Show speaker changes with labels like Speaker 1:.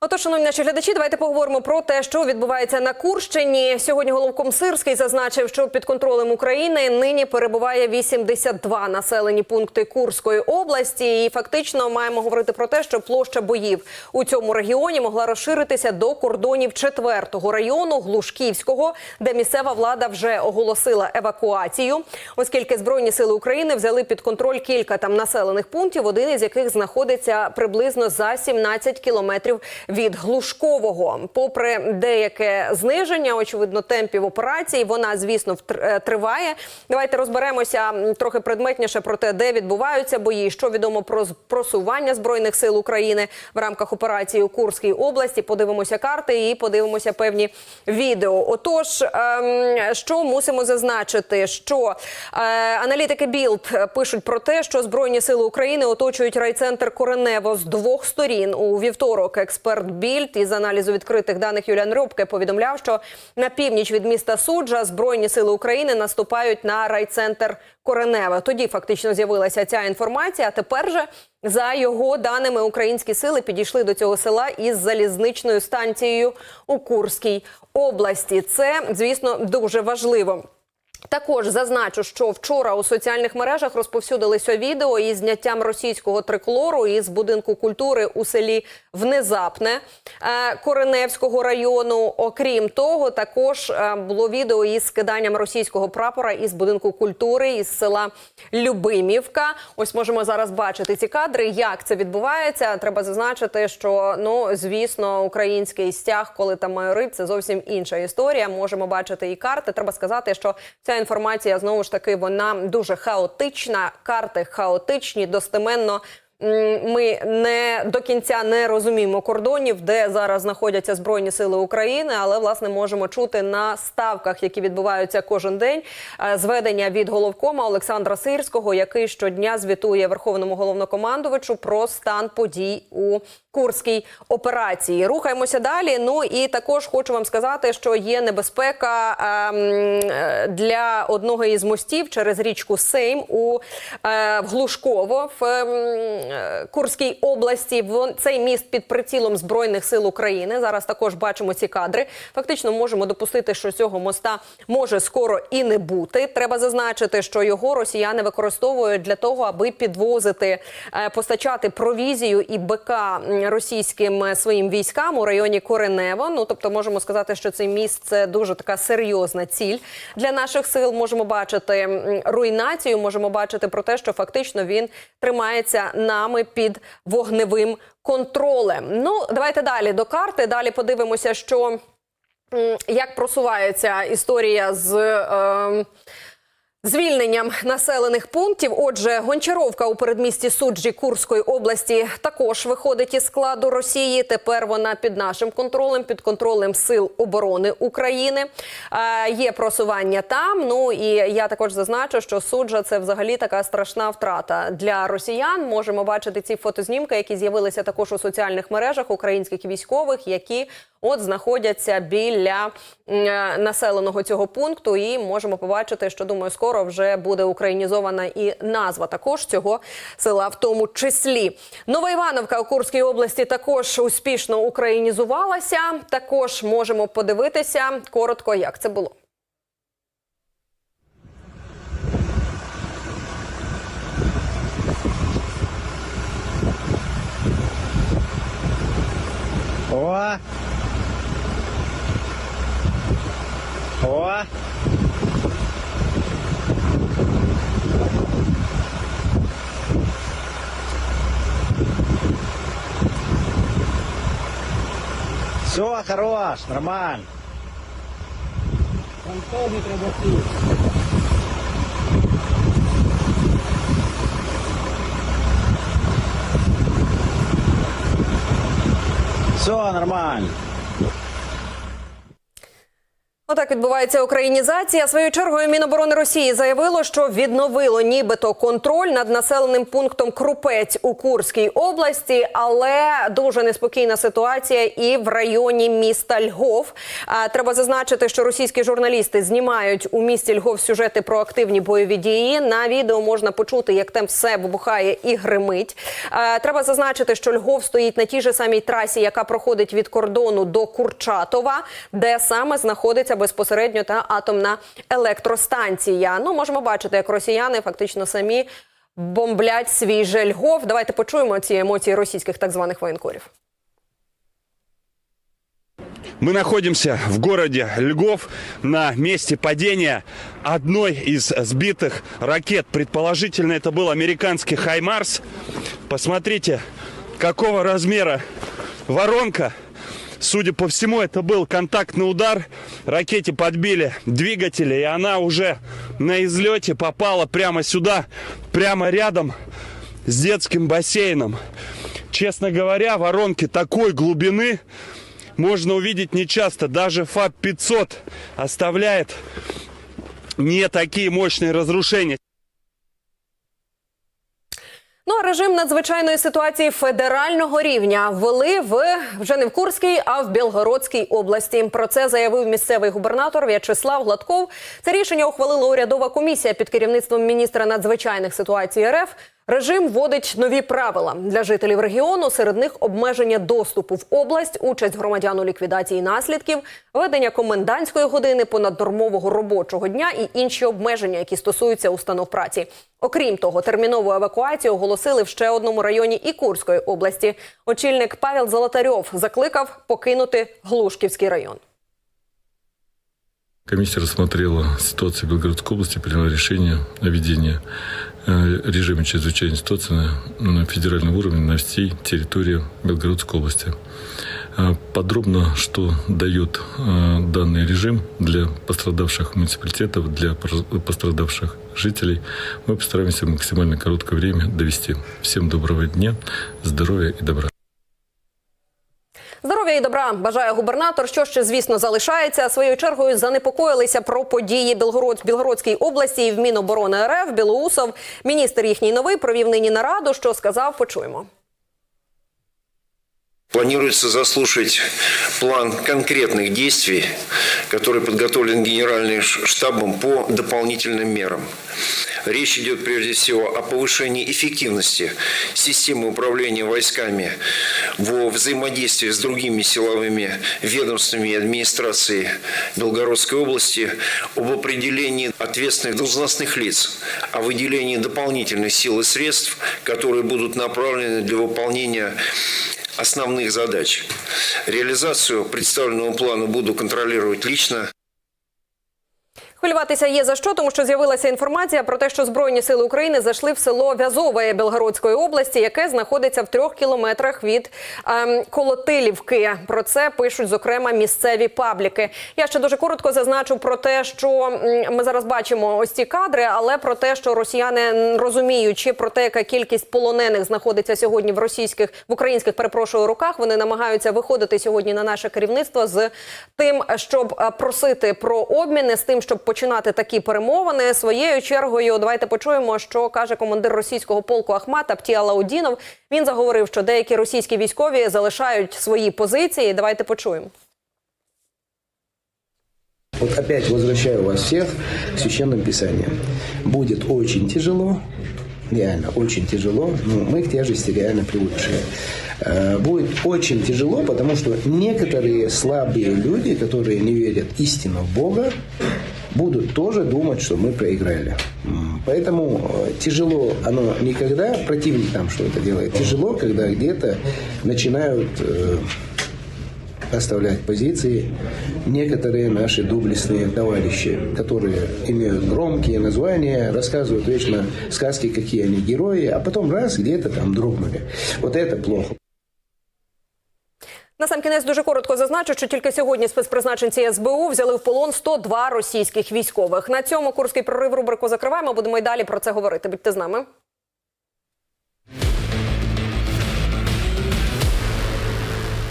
Speaker 1: Отож, шановні наші глядачі, давайте поговоримо про те, що відбувається на Курщині. Сьогодні головком Сирський зазначив, що під контролем України нині перебуває 82 населені пункти Курської області. І фактично маємо говорити про те, що площа боїв у цьому регіоні могла розширитися до кордонів 4-го району Глушківського, де місцева влада вже оголосила евакуацію, оскільки збройні сили України взяли під контроль кілька там населених пунктів, один із яких знаходиться приблизно за 17 кілометрів від Глушкового. Попри деяке зниження, очевидно, темпів операції, вона, звісно, е, триває. Давайте розберемося трохи предметніше про те, де відбуваються бої, що відомо про просування збройних сил України в рамках операції у Курській області. Подивимося карти і подивимося певні відео. Отож, ем, що мусимо зазначити, що е, аналітики Білд пишуть про те, що збройні сили України оточують райцентр Коренево з двох сторін. У вівторок експерт Більд із аналізу відкритих даних Юліан Рьобке повідомляв, що на північ від міста Суджа збройні сили України наступають на райцентр Кореневе. Тоді фактично з'явилася ця інформація. А тепер же за його даними українські сили підійшли до цього села із залізничною станцією у Курській області. Це звісно дуже важливо. Також зазначу, що вчора у соціальних мережах розповсюдилися відео із зняттям російського триклору із будинку культури у селі Внезапне е, Кореневського району. Окрім того, також е, було відео із скиданням російського прапора із будинку культури із села Любимівка. Ось можемо зараз бачити ці кадри. Як це відбувається? Треба зазначити, що ну звісно, український стяг, коли там майорить, це зовсім інша історія. Можемо бачити і карти. Треба сказати, що ця інформація знову ж таки вона дуже хаотична. Карти хаотичні, достеменно. Ми не до кінця не розуміємо кордонів, де зараз знаходяться збройні сили України, але власне можемо чути на ставках, які відбуваються кожен день. е, Зведення від головкома Олександра Сирського, який щодня звітує Верховному головнокомандувачу про стан подій у Курській операції. Рухаємося далі. Ну і також хочу вам сказати, що є небезпека ем, е, для одного із мостів через річку Сейм у е, Глушково в ем, Курській області. Вон цей міст під прицілом збройних сил України. Зараз також бачимо ці кадри. Фактично можемо допустити, що цього моста може скоро і не бути. Треба зазначити, що його росіяни використовують для того, аби підвозити, е, постачати провізію і БК російським е, своїм військам у районі Коренево. Ну тобто, можемо сказати, що цей міст це дуже така серйозна ціль для наших сил. Можемо бачити руйнацію, можемо бачити про те, що фактично він тримається нами під вогневим контролем. Ну давайте далі до карти. Далі подивимося, що як просувається історія з. Е, Звільненням населених пунктів. Отже, Гончаровка у передмісті суджі Курської області також виходить із складу Росії. Тепер вона під нашим контролем, під контролем сил оборони України. Е, є просування там. Ну і я також зазначу, що суджа це взагалі така страшна втрата для росіян. Можемо бачити ці фотознімки, які з'явилися також у соціальних мережах українських військових, які от знаходяться біля е, населеного цього пункту. І можемо побачити, що думаю, скоро вже буде українізована і назва також цього села, в тому числі. Нова Івановка у Курській області також успішно українізувалася. Також можемо подивитися коротко, як це було.
Speaker 2: О! О! Все, хорош, нормально.
Speaker 3: Там теж треба.
Speaker 2: Все нормально.
Speaker 1: Отак відбувається українізація. Своєю чергою Міноборони Росії заявило, що відновило нібито контроль над населеним пунктом Крупець у Курській області, але дуже неспокійна ситуація і в районі міста Львов. Треба зазначити, що російські журналісти знімають у місті Львов сюжети про активні бойові дії. На відео можна почути, як там все вибухає і гримить. Треба зазначити, що Львов стоїть на тій же самій трасі, яка проходить від кордону до Курчатова, де саме знаходиться безпосередньо та атомна електростанція. Ну можемо бачити, як росіяни фактично самі бомблять свій же Львов. Давайте почуємо ці емоції російських так званих воєнкорів.
Speaker 3: Мы находимся в городе Льгов на месте падения одной из сбитых ракет. Предположительно, это был американский «Хаймарс». Посмотрите, какого размера воронка. Судя по всему, это был контактный удар. Ракете подбили двигатели, и она уже на излете попала прямо сюда, прямо рядом с детским бассейном. Честно говоря, воронки такой глубины можно увидеть нечасто. Даже ФАП-500 оставляет не такие мощные разрушения.
Speaker 1: Ну а режим надзвичайної ситуації федерального рівня ввели в вже не в Курській, а в Білгородській області. Про це заявив місцевий губернатор В'ячеслав Гладков. Це рішення ухвалила урядова комісія під керівництвом міністра надзвичайних ситуацій РФ. Режим вводить нові правила для жителів регіону. Серед них обмеження доступу в область, участь громадян у ліквідації наслідків, ведення комендантської години, понаднормового робочого дня і інші обмеження, які стосуються установ праці. Окрім того, термінову евакуацію оголосили в ще одному районі і Курської області. Очільник Павел Золотарьов закликав покинути Глушківський район.
Speaker 4: Комиссия рассмотрела ситуацию в Белгородской области, приняла решение о введении режима чрезвычайной ситуации на, федеральном уровне на всей территории Белгородской области. Э, Подробно, что дает э, данный режим для пострадавших муниципалитетов, для пострадавших жителей, мы постараемся в максимально короткое время довести. Всем доброго дня, здоровья и добра.
Speaker 1: Здоров'я і добра бажає губернатор. Що ще звісно залишається своєю чергою. Занепокоїлися про події Білгород Білгородській області і в Міноборони РФ Білоусов. Міністр їхній новий провів нині нараду. Що сказав? Почуємо.
Speaker 5: Планируется заслушать план конкретных действий, который подготовлен Генеральным штабом по дополнительным мерам. Речь идет прежде всего о повышении эффективности системы управления войсками во взаимодействии с другими силовыми ведомствами и администрацией Белгородской области, об определении ответственных должностных лиц, о выделении дополнительных сил и средств, которые будут направлены для выполнения основных задач. Реализацию представленного плана буду контролировать лично.
Speaker 1: Хвилюватися є за що, тому що з'явилася інформація про те, що збройні сили України зайшли в село В'язове Білгородської області, яке знаходиться в трьох кілометрах від ем, Колотилівки. Про це пишуть зокрема місцеві пабліки. Я ще дуже коротко зазначу про те, що ми зараз бачимо ось ці кадри, але про те, що росіяни розуміючи про те, яка кількість полонених знаходиться сьогодні в російських в українських перепрошую руках, вони намагаються виходити сьогодні на наше керівництво з тим, щоб е, просити про обміни, з тим, щоб починати такі перемовини. Своєю чергою, давайте почуємо, що каже командир російського полку Ахмат Аптія Лаудінов. Він заговорив, що деякі російські військові залишають свої позиції. Давайте почуємо.
Speaker 6: Вот опять возвращаю вас всех к священным писаниям. Будет очень тяжело, реально очень тяжело, но мы к тяжести реально привыкшие. Э, Будет очень тяжело, потому что некоторые слабые люди, которые не верят истину в Бога, будут тоже думать, что мы проиграли. Поэтому э, тяжело оно не когда противник там что-то делает, тяжело, когда где-то начинают э, оставлять позиции некоторые наши доблестные товарищи, которые имеют громкие названия, рассказывают вечно сказки, какие они герои, а потом раз где-то там дрогнули. Вот это плохо.
Speaker 1: Насамкінець дуже коротко зазначу, що тільки сьогодні спецпризначенці СБУ взяли в полон 102 російських військових. На цьому курський прорив рубрику закриваємо. Будемо й далі про це говорити. Будьте з нами.